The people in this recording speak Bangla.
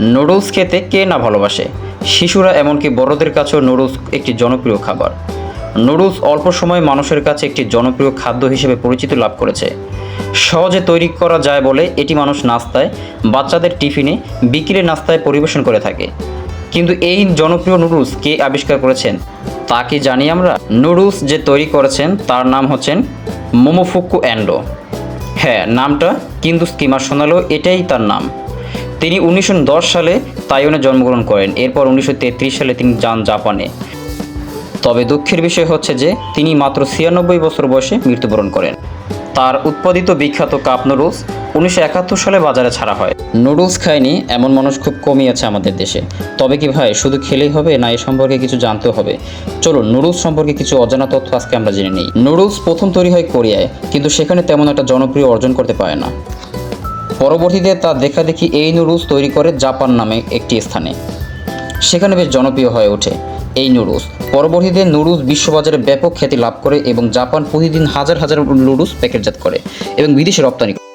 নুডলস খেতে কে না ভালোবাসে? শিশুরা এমনকি বড়দের কাছেও নুডলস একটি জনপ্রিয় খাবার। নুডলস অল্প সময়ে মানুষের কাছে একটি জনপ্রিয় খাদ্য হিসেবে পরিচিতি লাভ করেছে। সহজে তৈরি করা যায় বলে এটি মানুষ নাস্তায়, বাচ্চাদের টিফিনে বিকেলের নাস্তায় পরিবেশন করে থাকে। কিন্তু এই জনপ্রিয় নুডলস কে আবিষ্কার করেছেন? তা কি জানি আমরা? নুডলস যে তৈরি করেছেন, তার নাম হচ্ছেন মোমোফুকু অ্যান্ডো। হ্যাঁ নামটা কিন্তু স্কিমার শোনালেও এটাই তার নাম। তিনি উনিশশো দশ সালে তাইওয়ানে জন্মগ্রহণ করেন। এরপর উনিশশো তেত্রিশ সালে তিনি যান জাপানে। তবে দুঃখের বিষয় হচ্ছে যে, তিনি মাত্র ছিয়ানব্বই বছর বয়সে মৃত্যুবরণ করেন। তার উৎপাদিত বিখ্যাত কাপ নুডলস উনিশশো একাত্তর সালে বাজারে ছাড়া হয়। নুডলস খায়নি, এমন মানুষ খুব কমই আছে আমাদের দেশে। তবে কি ভাই, শুধু খেলেই হবে, না এ সম্পর্কে কিছু জানতে হবে? চলো নুডলস সম্পর্কে কিছু অজানা তথ্য আজকে আমরা জেনে নিই। নুডলস প্রথম তৈরি হয় কোরিয়ায়, কিন্তু সেখানে তেমন একটা জনপ্রিয় অর্জন করতে পারে না। পরবর্তীতে তা দেখাদেখি এই নুডলস তৈরি করে জাপান নামে একটি স্থানে সেখানে বেশ জনপ্রিয় হয়ে ওঠে এই নুডলস পরবর্তীতে নুডলস বিশ্ববাজারে ব্যাপক খ্যাতি লাভ করে এবং জাপান প্রতিদিন হাজার হাজার নুডলস প্যাকেটজাত করে এবং বিদেশে রপ্তানি করে।